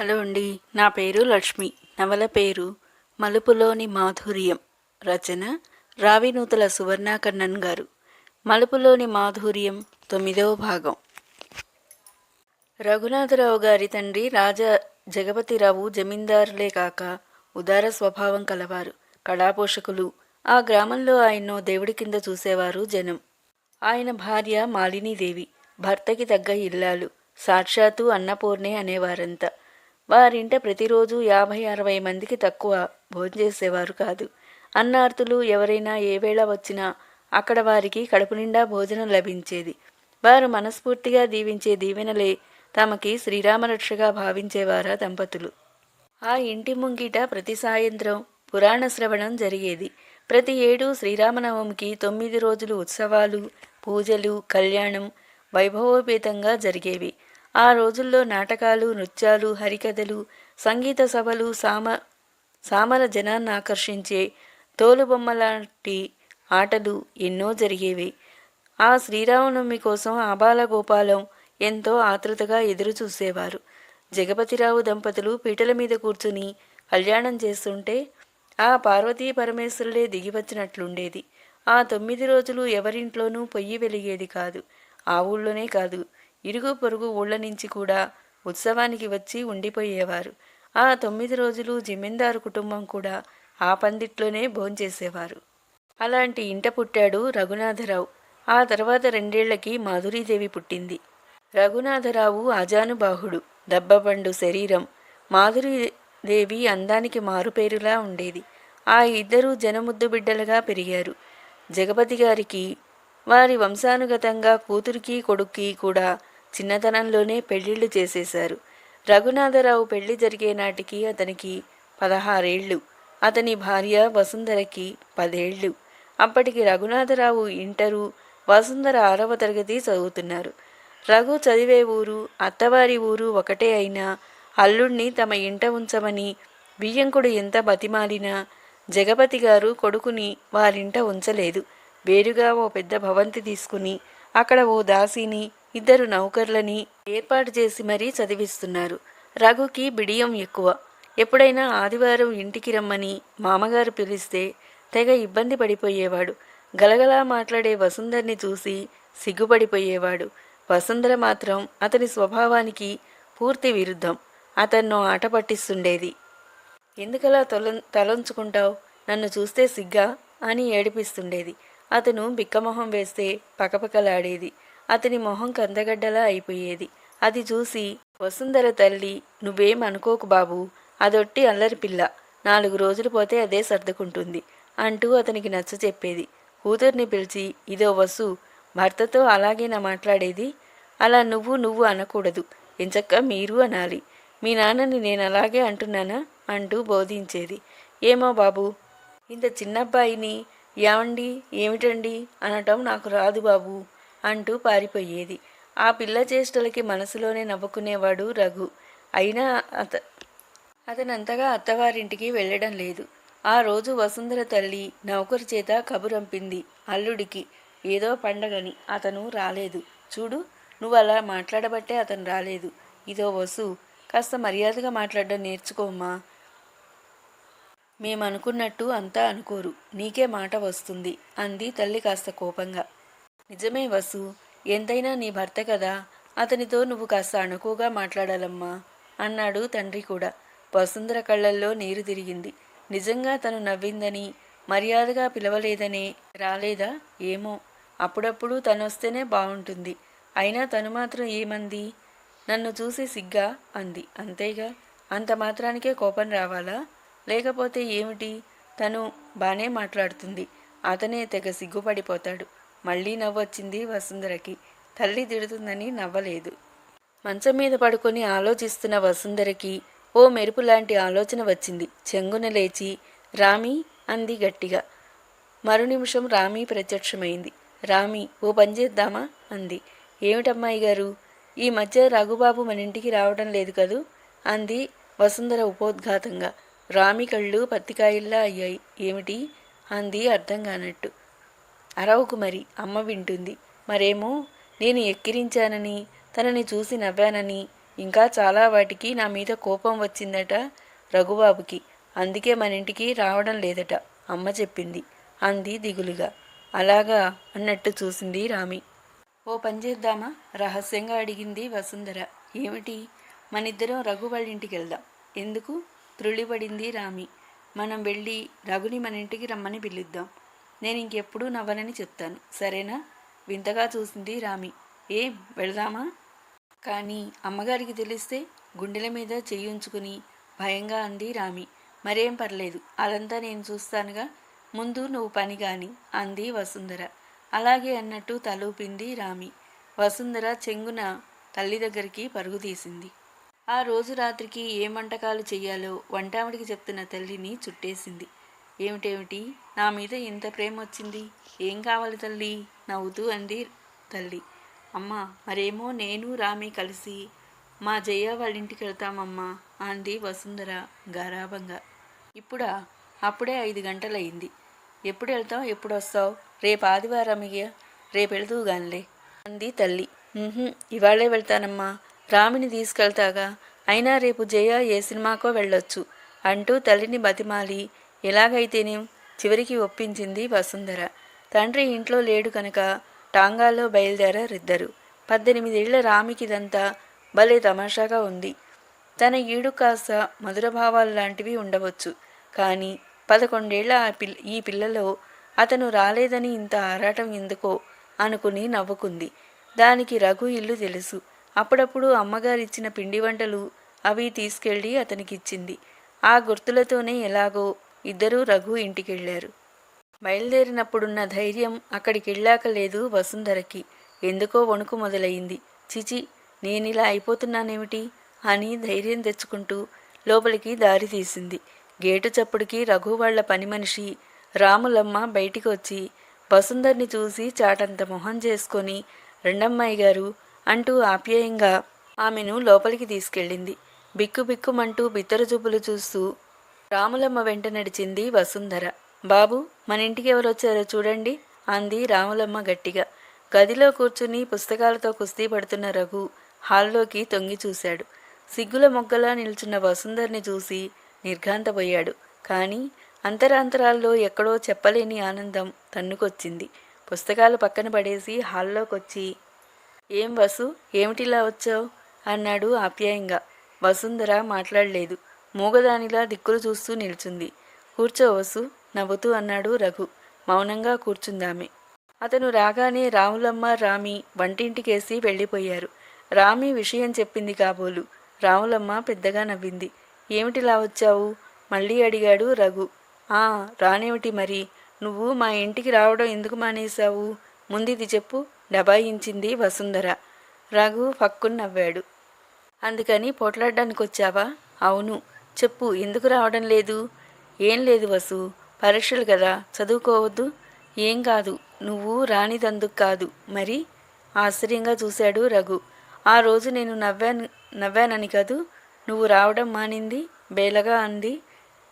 Hello అండి నా పేరు లక్ష్మి. నవల పేరు మలుపులోని మాధుర్యం. రచన రావినూతల సువర్ణాకర్ణన్ గారు. మలుపులోని మాధుర్యం తొమ్మిదవ భాగం. రఘునాథరావు గారి తండ్రి రాజా జగపతిరావు జమీందారులే కాక ఉదార స్వభావం కలవారు. కళాపోషకులు. ఆ గ్రామంలో ఆయన్నో దేవుడి కింద చూసేవారు జనం. ఆయన భార్య మాలినీదేవి. భర్తకి తగ్గ ఇల్లాలు. సాక్షాత్తు అన్నపూర్ణే అనేవారంతా. వారింట ప్రతిరోజు యాభై అరవై మందికి తక్కువ భోంచేసేవారు కాదు. అన్నార్తులు ఎవరైనా ఏ వేళ వచ్చినా అక్కడ వారికి కడుపు నిండా భోజనం లభించేది. వారు మనస్ఫూర్తిగా దీవించే దీవెనలే తమకి శ్రీరామరక్షగా భావించేవారా దంపతులు. ఆ ఇంటి ముంగిట ప్రతి సాయంత్రం పురాణ శ్రవణం జరిగేది. ప్రతి ఏడు శ్రీరామనవమికి తొమ్మిది రోజులు ఉత్సవాలు పూజలు కళ్యాణం వైభవోపేతంగా జరిగేవి. ఆ రోజుల్లో నాటకాలు నృత్యాలు హరికథలు సంగీత సభలు సామ సామల జనాన్ని ఆకర్షించే తోలుబొమ్మలాంటి ఆటలు ఎన్నో జరిగేవి. ఆ శ్రీరామనవమి కోసం ఆబాల గోపాలం ఎంతో ఆతృతగా ఎదురు చూసేవారు. జగపతిరావు దంపతులు పీటల మీద కూర్చుని కళ్యాణం చేస్తుంటే ఆ పార్వతీ పరమేశ్వరులే దిగివచ్చినట్లుండేది. ఆ తొమ్మిది రోజులు ఎవరింట్లోనూ పొయ్యి వెలిగేది కాదు. ఆ ఊళ్ళోనే కాదు. ఇరుగు పొరుగు ఊళ్ళ నుంచి కూడా ఉత్సవానికి వచ్చి ఉండిపోయేవారు. ఆ తొమ్మిది రోజులు జమీందారు కుటుంబం కూడా ఆ పందిట్లోనే భోంచేసేవారు. అలాంటి ఇంట పుట్టాడు రఘునాథరావు. ఆ తర్వాత రెండేళ్ళకి మాధురీదేవి పుట్టింది. రఘునాథరావు అజానుబాహుడు దెబ్బబండు శరీరం. మాధురీదేవి అందానికి మారుపేరులా ఉండేది. ఆ ఇద్దరూ జనముద్దు బిడ్డలుగా పెరిగారు. జగపతి గారికి వారి వంశానుగతంగా కూతురికి కొడుక్కి కూడా చిన్నతనంలోనే పెళ్ళిళ్ళు చేసేశారు. రఘునాథరావు పెళ్ళి జరిగే నాటికి అతనికి పదహారేళ్ళు అతని భార్య వసుంధరకి పదేళ్ళు. అప్పటికి రఘునాథరావు ఇంటరు వసుంధర ఆరవ తరగతి చదువుతున్నారు. రఘు చదివే ఊరు అత్తవారి ఊరు ఒకటే అయినా అల్లుణ్ణి తమ ఇంట ఉంచమని బియ్యంకుడు ఎంత బతిమాలినా జగపతి గారు కొడుకుని వారింట ఉంచలేదు. వేరుగా ఓ పెద్ద భవంతి తీసుకుని అక్కడ ఓ దాసిని ఇద్దరు నౌకర్లని ఏర్పాటు చేసి మరీ చదివిస్తున్నారు. రఘుకి బిడియం ఎక్కువ. ఎప్పుడైనా ఆదివారం ఇంటికి రమ్మని మామగారు పిలిస్తే తెగ ఇబ్బంది పడిపోయేవాడు. గలగలా మాట్లాడే వసుంధర్ని చూసి సిగ్గుపడిపోయేవాడు. వసుంధర మాత్రం అతని స్వభావానికి పూర్తి విరుద్ధం. అతన్ను ఆట పట్టిస్తుండేది. ఎందుకలా తొల తలంచుకుంటావు? నన్ను చూస్తే సిగ్గా? అని ఏడిపిస్తుండేది. అతను బిక్కమొహం వేస్తే పకపకలాడేది. అతని మొహం కందగడ్డలా అయిపోయేది. అది చూసి వసుంధర తల్లి నువ్వేం అనుకోకు బాబు అదొట్టి అల్లరి పిల్ల నాలుగు రోజులు పోతే అదే సర్దుకుంటుంది అంటూ అతనికి నచ్చ చెప్పేది. కూతుర్ని పిలిచి ఇదో వసు భర్తతో అలాగేనా మాట్లాడేది? అలా నువ్వు నువ్వు అనకూడదు ఎంచక్క మీరు అనాలి. మీ నాన్నని నేను అలాగే అంటున్నానా? అంటూ బోధించేది. ఏమో బాబు ఇంత చిన్నబ్బాయిని ఏమండి ఏమిటండి అనటం నాకు రాదు బాబు. అంటూ పారిపోయేది. ఆ పిల్ల చేష్టలకి మనసులోనే నవ్వుకునేవాడు రఘు. అయినా అత అతనంతగా అత్తవారింటికి వెళ్ళడం లేదు. ఆ రోజు వసుంధర తల్లి నౌకరు చేత కబురంపింది అల్లుడికి. ఏదో పండగని అతను రాలేదు. చూడు నువ్వు అలా మాట్లాడబట్టే అతను రాలేదు. ఇదో వసు కాస్త మర్యాదగా మాట్లాడడం నేర్చుకోమ్మా మేమనుకున్నట్టు అంతా అనుకోరు. నీకే మాట వస్తుంది అంది తల్లి కాస్త కోపంగా. నిజమే వసు ఎంతైనా నీ భర్త కదా అతనితో నువ్వు కాస్త అణుకుగా మాట్లాడాలమ్మా అన్నాడు తండ్రి కూడా. వసుంధర కళ్ళల్లో నీరు తిరిగింది. నిజంగా తను నవ్విందని మర్యాదగా పిలవలేదనే రాలేదా ఏమో. అప్పుడప్పుడు తనొస్తేనే బాగుంటుంది అయినా తను మాత్రం ఏమంది? నన్ను చూసి సిగ్గా అంది. అంతేగా? అంత మాత్రానికే కోపం రావాలా? లేకపోతే ఏమిటి? తను బానే మాట్లాడుతుంది. అతనే తెగ సిగ్గుపడిపోతాడు. మళ్ళీ నవ్వొచ్చింది వసుంధరకి. తల్లి తిడుతుందని నవ్వలేదు. మంచం మీద పడుకొని ఆలోచిస్తున్న వసుంధరకి ఓ మెరుపు లాంటి ఆలోచన వచ్చింది. చెంగున లేచి రామి అంది గట్టిగా. మరు నిమిషం రామి ప్రత్యక్షమైంది. రామి ఓ పని చేద్దామా? అంది. ఏమిటమ్మాయి గారు? ఈ మధ్య రఘుబాబు మన ఇంటికి రావడం లేదు కదూ? అంది వసుంధర ఉపోద్ఘాతంగా. రామి కళ్ళు పత్తికాయల్లా అయ్యాయి. ఏమిటి? అంది అర్థం కానట్టు. అరవకు మరి అమ్మ వింటుంది. మరేమో నేను ఎక్కిరించానని తనని చూసి నవ్వానని ఇంకా చాలా వాటికి నా మీద కోపం వచ్చిందట రఘుబాబుకి. అందుకే మన ఇంటికి రావడం లేదట అమ్మ చెప్పింది అంది దిగులుగా. అలాగా అన్నట్టు చూసింది రామి. ఓ పని చేద్దామా? రహస్యంగా అడిగింది వసుంధర. ఏమిటి? మనిద్దరం రఘు వాళ్ళ ఇంటికి వెళ్దాం. ఎందుకు? త్రుళ్ళిపడింది రామి. మనం వెళ్ళి రఘుని మన ఇంటికి రమ్మని పిలుద్దాం. నేను ఇంకెప్పుడూ నవ్వనని చెప్తాను. సరేనా? వింతగా చూసింది రామి. ఏం? వెళదామా? కానీ అమ్మగారికి తెలిస్తే గుండెల మీద చెయ్యి భయంగా అంది రామి. మరేం పర్లేదు. అదంతా నేను చూస్తానుగా. ముందు నువ్వు పని కాని అంది వసుంధర. అలాగే అన్నట్టు తలూపింది రామి. వసుంధర చెంగున తల్లి దగ్గరికి పరుగు తీసింది. ఆ రోజు రాత్రికి ఏం వంటకాలు చెయ్యాలో వంటావిడికి చెప్తున్న తల్లిని చుట్టేసింది. ఏమిటేమిటి? నా మీద ఇంత ప్రేమ వచ్చింది ఏం కావాలి తల్లి? నవ్వుతూ అంది తల్లి. అమ్మ మరేమో నేను రామి కలిసి మా జయ వాళ్ళ ఇంటికి వెళ్తామమ్మా అంది వసుంధర గారాభంగా. ఇప్పుడా? అప్పుడే ఐదు గంటలయింది ఎప్పుడు వెళ్తావు? ఎప్పుడు వస్తావు? రేపు ఆదివారం ఇక రేపు వెళ్తూ గానిలే అంది తల్లి. ఇవాళే వెళ్తానమ్మా. రామిని తీసుకెళ్తాగా. అయినా రేపు జయ ఏ సినిమాకో వెళ్ళొచ్చు అంటూ తల్లిని బతిమాలి ఎలాగైతేనేం చివరికి ఒప్పించింది వసుంధర. తండ్రి ఇంట్లో లేడు కనుక టాంగాలో బయలుదేరారిద్దరు. పద్దెనిమిదేళ్ళ రామికిదంతా భలే తమాషాగా ఉంది. తన ఈడు కాస్త మధుర భావాలు లాంటివి ఉండవచ్చు. కానీ పదకొండేళ్ళ ఆ పిల్ ఈ పిల్లలో అతను రాలేదని ఇంత ఆరాటం ఎందుకో అనుకుని నవ్వుకుంది. దానికి రఘు ఇల్లు తెలుసు. అప్పుడప్పుడు అమ్మగారిచ్చిన పిండి వంటలు అవి తీసుకెళ్ళి అతనికిచ్చింది. ఆ గుర్తులతోనే ఎలాగో ఇద్దరూ రఘు ఇంటికెళ్ళారు. బయలుదేరినప్పుడున్న ధైర్యం అక్కడికి వెళ్ళాక లేదు వసుంధరకి. ఎందుకో వణుకు మొదలయింది చిచి నేనిలా అయిపోతున్నానేమిటి? అని ధైర్యం తెచ్చుకుంటూ లోపలికి దారి తీసింది. గేటు చప్పుడికి రఘు వాళ్ళ పని మనిషి రాములమ్మ బయటికి వచ్చి వసుంధర్ని చూసి చాటంత మొహం చేసుకొని రెండమ్మాయి గారు అంటూ ఆప్యాయంగా ఆమెను లోపలికి తీసుకెళ్ళింది. బిక్కు బిక్కుమంటూ బిత్తర చూపులు చూస్తూ రాములమ్మ వెంట నడిచింది వసుంధర. బాబు మన ఇంటికి ఎవరొచ్చారో చూడండి అంది రాములమ్మ గట్టిగా. గదిలో కూర్చుని పుస్తకాలతో కుస్తీ పడుతున్న రఘు హాల్లోకి తొంగి చూశాడు. సిగ్గుల మొగ్గలా నిల్చున్న వసుంధర్ని చూసి నిర్ఘాంతపోయాడు కానీ అంతరాంతరాల్లో ఎక్కడో చెప్పలేని ఆనందం తన్నుకొచ్చింది. పుస్తకాలు పక్కన పడేసి హాల్లోకొచ్చి ఏం వసు ఏమిటిలా వచ్చావు? అన్నాడు ఆప్యాయంగా. వసుంధర మాట్లాడలేదు. మూగదానిలా దిక్కులు చూస్తూ నిల్చుంది. కూర్చోవసు నవ్వుతూ అన్నాడు రఘు. మౌనంగా కూర్చుందామె. అతను రాగానే రాములమ్మ రామి వంటింటికేసి వెళ్ళిపోయారు. రామి విషయం చెప్పింది కాబోలు. రాములమ్మ పెద్దగా నవ్వింది. ఏమిటిలా వచ్చావు? మళ్ళీ అడిగాడు రఘు. ఆ రానేమిటి మరి? నువ్వు మా ఇంటికి రావడం ఎందుకు మానేశావు? ముందిది చెప్పు డబాయించింది వసుంధర. రఘు ఫక్కుని నవ్వాడు. అందుకని పోట్లాడడానికి వచ్చావా అవును. చెప్పు ఎందుకు రావడం లేదు? ఏం లేదు వసు పరీక్షలు కదా చదువుకోవద్దు. ఏం కాదు నువ్వు రానిదందుకు కాదు. మరి? ఆశ్చర్యంగా చూశాడు రఘు. ఆ రోజు నేను నవ్వాను నవ్వానని కదూ నువ్వు రావడం మానింది? బేలగా అంది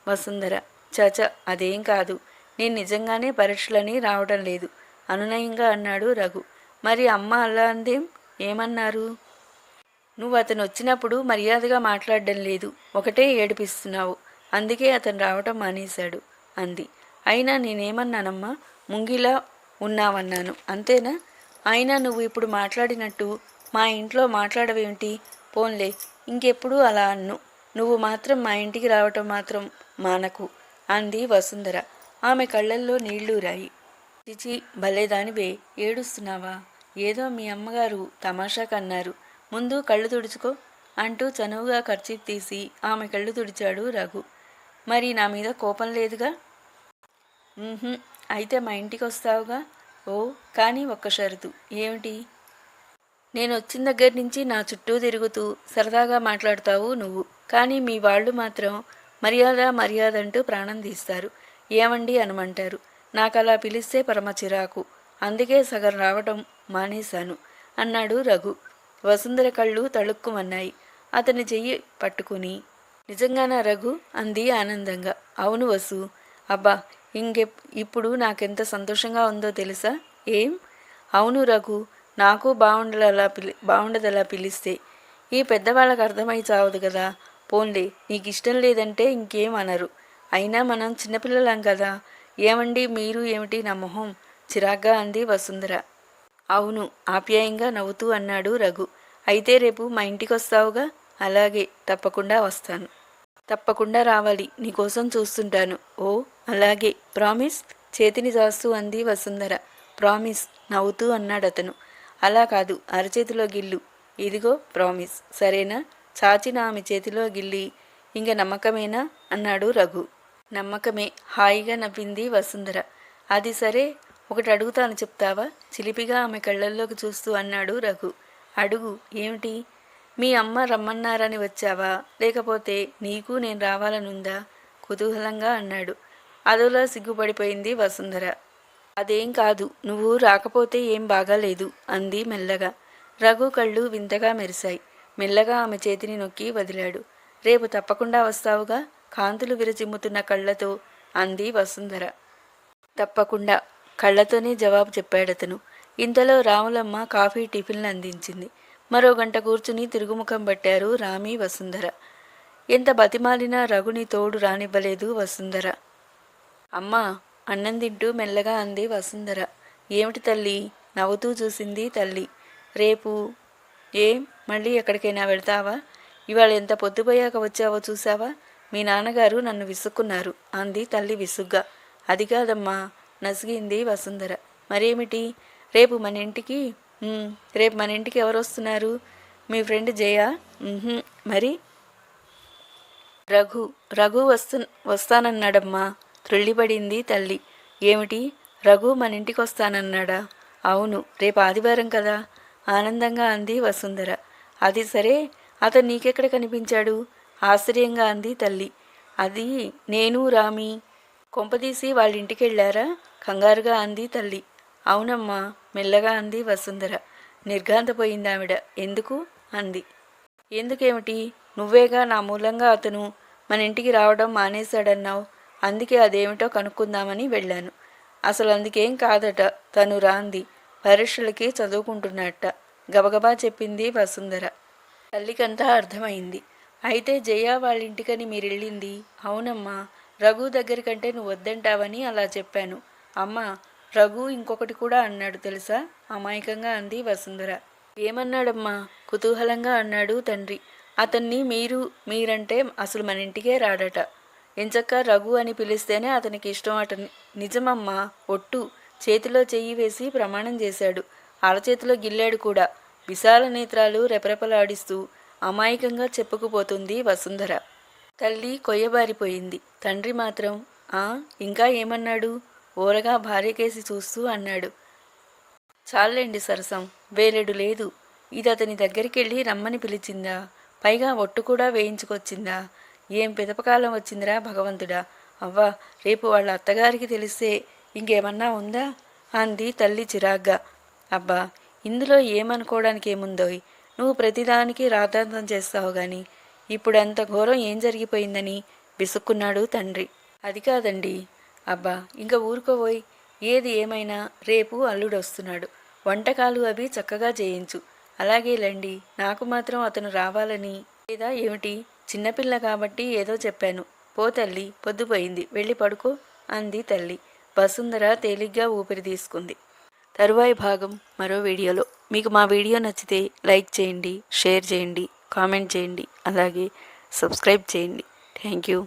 వసుంధర. చచ అదేం కాదు. నేను నిజంగానే పరీక్షలని రావడం లేదు అనునయంగా అన్నాడు రఘు. మరి అమ్మ అలా అందేం? ఏమన్నారు? నువ్వు అతను వచ్చినప్పుడు మర్యాదగా మాట్లాడడం లేదు. ఒకటే ఏడిపిస్తున్నావు. అందుకే అతను రావటం మానేశాడు అంది. అయినా నేనేమన్నానమ్మా? ముంగిలా ఉన్నావన్నాను. అంతేనా? అయినా నువ్వు ఇప్పుడు మాట్లాడినట్టు మా ఇంట్లో మాట్లాడవేమిటి? పోన్లే ఇంకెప్పుడు అలా అన్ను. నువ్వు మాత్రం మా ఇంటికి రావటం మాత్రం మానకు అంది వసుంధర. ఆమె కళ్ళల్లో నీళ్ళూరాయి చిచి భలేదానివే ఏడుస్తున్నావా? ఏదో మీ అమ్మగారు తమాషా కన్నారు ముందు కళ్ళు తుడుచుకో అంటూ చనువుగా ఖర్చీప్ తీసి ఆమె కళ్ళు తుడిచాడు రఘు. మరి నా మీద కోపం లేదుగా? అయితే మా ఇంటికి వస్తావుగా? ఓ కానీ ఒక్క షరతు. ఏమిటి? నేను వచ్చిన దగ్గర నుంచి నా చుట్టూ తిరుగుతూ సరదాగా మాట్లాడతావు నువ్వు. కానీ మీ వాళ్ళు మాత్రం మర్యాద మర్యాద అంటూ ప్రాణం తీస్తారు. ఏమండి అనమంటారు. నాకు అలా పిలిస్తే పరమ చిరాకు. అందుకే సగం రావడం మానేశాను అన్నాడు రఘు. వసుంధర కళ్ళు తళుక్కుమన్నాయి. అతని చెయ్యి పట్టుకుని నిజంగానా రఘు? అంది ఆనందంగా. అవును వసు. అబ్బా ఇంకె ఇప్పుడు నాకెంత సంతోషంగా ఉందో తెలుసా? ఏం? అవును రఘు నాకు బాగుండలా పిలి బాగుండదలా పిలిస్తే. ఈ పెద్దవాళ్ళకి అర్థమై చావదు కదా. పోన్లే నీకు ఇష్టం లేదంటే ఇంకేం అనరు. అయినా మనం చిన్నపిల్లలం కదా. ఏమండి మీరు ఏమిటి నా మొహం? చిరాగ్గా అంది వసుంధర. అవును ఆప్యాయంగా నవ్వుతూ అన్నాడు రఘు. అయితే రేపు మా ఇంటికి వస్తావుగా అలాగే తప్పకుండా వస్తాను. తప్పకుండా రావాలి నీకోసం చూస్తుంటాను. ఓ అలాగే ప్రామిస్. చేతిని దాస్తూ అంది వసుంధర. ప్రామిస్ నవ్వుతూ అన్నాడు అతను అలా కాదు అరచేతిలో గిల్లు. ఇదిగో ప్రామిస్. సరేనా? చాచిన ఆమె చేతిలో గిల్లి. ఇంక నమ్మకమేనా? అన్నాడు రఘు. నమ్మకమే హాయిగా నవ్వింది వసుంధర. అది సరే ఒకటి అడుగుతాను చెప్తావా? చిలిపిగా ఆమె కళ్ళల్లోకి చూస్తూ అన్నాడు రఘు. అడుగు ఏమిటి? మీ అమ్మ రమ్మన్నారని వచ్చావా? లేకపోతే నీకు నేను రావాలనుందా? కుతూహలంగా అన్నాడు. అదోలా సిగ్గుపడిపోయింది వసుంధర. అదేం కాదు నువ్వు రాకపోతే ఏం బాగాలేదు అంది మెల్లగా. రఘు కళ్ళు వింతగా మెరిశాయి. మెల్లగా ఆమె చేతిని నొక్కి వదిలాడు. రేపు తప్పకుండా వస్తావుగా? కాంతులు విరచిమ్ముతున్న కళ్ళతో అంది వసుంధర. తప్పకుండా కళ్ళతోనే జవాబు చెప్పాడతను. ఇంతలో రాములమ్మ కాఫీ టిఫిన్లు అందించింది. మరో గంట కూర్చుని తిరుగుముఖం పట్టారు రామి వసుంధర. ఎంత బతిమాలినా రఘుని తోడు రానివ్వలేదు వసుంధర. అమ్మా అన్నం తింటూ మెల్లగా అంది వసుంధర. ఏమిటి తల్లి? నవ్వుతూ చూసింది తల్లి. రేపు? ఏం? మళ్ళీ ఎక్కడికైనా వెళ్తావా? ఇవాళ ఎంత పొద్దుపోయాక వచ్చావో చూసావా మీ నాన్నగారు నన్ను విసుక్కున్నారు అంది తల్లి విసుగ్గా. అది కాదమ్మా నసిగింది వసుంధర. మరేమిటి? రేపు మన ఇంటికి రేపు మన ఇంటికి ఎవరు వస్తున్నారు మీ ఫ్రెండ్ జయ? మరి? రఘు రఘు వస్తు వస్తానన్నాడమ్మా. త్రుళ్ళిపడింది తల్లి. ఏమిటి? రఘు మన ఇంటికి వస్తానన్నాడా అవును రేపు ఆదివారం కదా. ఆనందంగా అంది వసుంధర. అది సరే అతను నీకెక్కడ కనిపించాడు? ఆశ్చర్యంగా అంది తల్లి. అది నేను రామి. కొంపదీసి వాళ్ళ ఇంటికి వెళ్ళారా కంగారుగా అంది తల్లి. అవునమ్మా మెల్లగా అంది వసుంధర. నిర్ఘాంతపోయింది ఆవిడ ఎందుకు? అంది. ఎందుకేమిటి? నువ్వేగా నా మూలంగా అతను మన ఇంటికి రావడం మానేశాడన్నావు. అందుకే అదేమిటో కనుక్కుందామని వెళ్ళాను. అసలు అందుకేం కాదట? తను రాంది పరీక్షలకి చదువుకుంటున్నట్ట. గబగబా చెప్పింది వసుంధర. తల్లికంతా అర్థమైంది. అయితే జయ వాళ్ళ ఇంటికని మీరెళ్ళింది? అవునమ్మా రఘు దగ్గరికంటే నువ్వు వద్దంటావని అలా చెప్పాను. అమ్మా రఘు ఇంకొకటి కూడా అన్నాడు తెలుసా? అమాయకంగా అంది వసుంధర. ఏమన్నాడమ్మా? కుతూహలంగా అన్నాడు తండ్రి. అతన్ని మీరు మీరంటే అసలు మన ఇంటికే రాడట. ఎంచక్క రఘు అని పిలిస్తేనే అతనికి ఇష్టం అట. నిజమమ్మా ఒట్టు. చేతిలో చెయ్యి వేసి ప్రమాణం చేశాడు. అరచేతిలో గిల్లాడు కూడా. విశాల నేత్రాలు రెపరెపలాడిస్తూ అమాయకంగా చెప్పుకుపోతుంది వసుంధర. తల్లి కొయ్యబారిపోయింది. తండ్రి మాత్రం ఆ ఇంకా ఏమన్నాడు? ఓరగా భార్యకేసి చూస్తూ అన్నాడు. చాలండి సరసం వేరేడు లేదు. ఇది అతని దగ్గరికెళ్ళి రమ్మని పిలిచిందా? పైగా ఒట్టు కూడా వేయించుకొచ్చిందా? ఏం పిదపకాలం వచ్చిందిరా భగవంతుడా? అవ్వా రేపు వాళ్ళ అత్తగారికి తెలిస్తే ఇంకేమన్నా ఉందా? అంది తల్లి చిరాగ్గా. అబ్బా ఇందులో ఏమనుకోవడానికి ఏముందోయ్ నువ్వు ప్రతిదానికి రాతాంతం చేస్తావు గాని ఇప్పుడు అంత ఘోరం ఏం జరిగిపోయిందని విసుక్కున్నాడు తండ్రి. అది కాదండి అబ్బా ఇంకా ఊరుకోబోయ్ ఏది ఏమైనా రేపు అల్లుడు వస్తున్నాడు. వంటకాలు అవి చక్కగా చేయించు. అలాగే లండి నాకు మాత్రం అతను రావాలని లేదా ఏమిటి? చిన్నపిల్ల కాబట్టి ఏదో చెప్పాను. పో తల్లి పొద్దుపోయింది వెళ్ళి పడుకో అంది తల్లి. వసుంధర తేలిగ్గా ఊపిరి తీసుకుంది. తరువాయి భాగం మరో వీడియోలో. మీకు మా వీడియో నచ్చితే లైక్ చేయండి షేర్ చేయండి కామెంట్ చేయండి అలాగే సబ్స్క్రైబ్ చేయండి. Thank you.